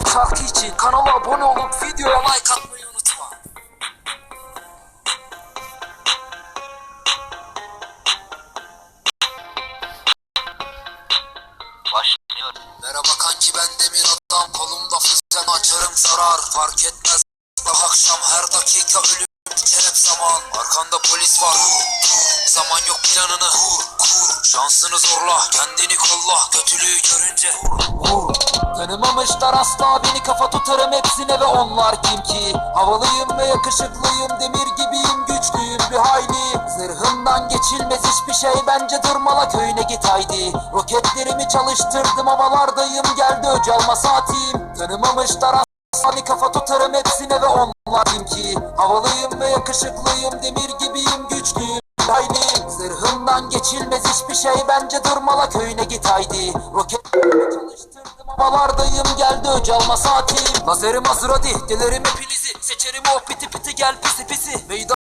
Rap şarkı için kanala abone olup videoya like atmayı unutma. Başlıyor. Merhaba kanki ben demir adam. Kolumda füzen açarım zarar. Fark etmez. Bak akşam her dakika ölüm. Hep zaman. Arkanda polis var. Zaman yok planını. Kur kur Şansını zorla kendini kolla. Kötülüğü görünce Tanımamışlar asla beni kafa tutarım hepsine ve onlar kim ki? Havalıyım ve yakışıklıyım demir gibiyim güçlüyüm bir hayli. Zırhımdan geçilmez hiçbir şey bence durmala köyüne git haydi. Roketlerimi çalıştırdım havalardayım geldi öcalma saatim Tanımamışlar asla bir kafa tutarım hepsine ve onlar kim ki? Havalıyım ve yakışıklıyım demir hayli Zırhımdan geçilmez hiçbir şey bence durmala köyüne git haydi. Roketlerimi çalıştırdım havalardayım geldi öcalma saatim. Lazerim hazır hadi. Delerim hepinizi. Seçerim o piti piti gel pisi pisi. Meydan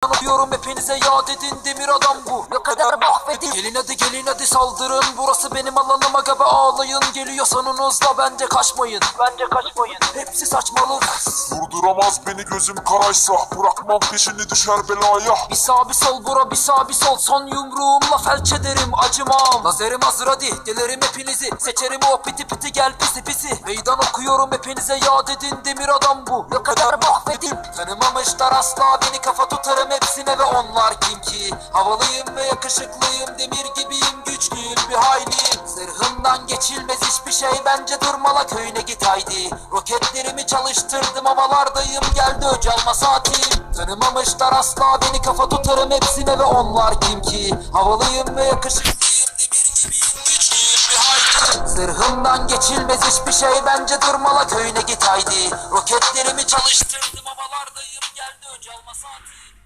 hepinize yad edin demir adam bu. Ne kadar mahvedin. Gelin hadi gelin hadi saldırın. Burası benim alanım. Aga be ağlayın. Geliyor sonunuzda. Bence kaçmayın. Bence kaçmayın. Hepsi saçmalık. Durduramaz beni gözüm karaysa Bırakmam peşini düşer belaya. Bir sağ bir sol bura bir sağ bir sol. Son yumruğumla felç ederim acımam. Lazerim hazır hadi. Delerim hepinizi. Seçerim o piti piti gel pisi pisi. Meydan okuyorum hepinize yad edin demir adam bu. Ne kadar mahvedin. Tanımamışlar asla beni. Kafa tutarım hepsine ve onlar kim ki Havalıyım ve yakışıklıyım demir gibiyim güçlüyüm bir hayli Zırhımdan geçilmez hiçbir şey bence durmala köyüne git haydi. Roketlerimi çalıştırdım havalardayım geldi öcalma saatim Tanımamışlar asla beni kafa tutarım hepsine ve onlar kim ki? Havalıyım ve yakışıklıyım demir gibiyim güçlüyüm bir haydi Zırhımdan geçilmez hiçbir şey bence durmala köyüne git haydi. Roketlerimi çalıştırdım havalardayım geldi öcalma saatim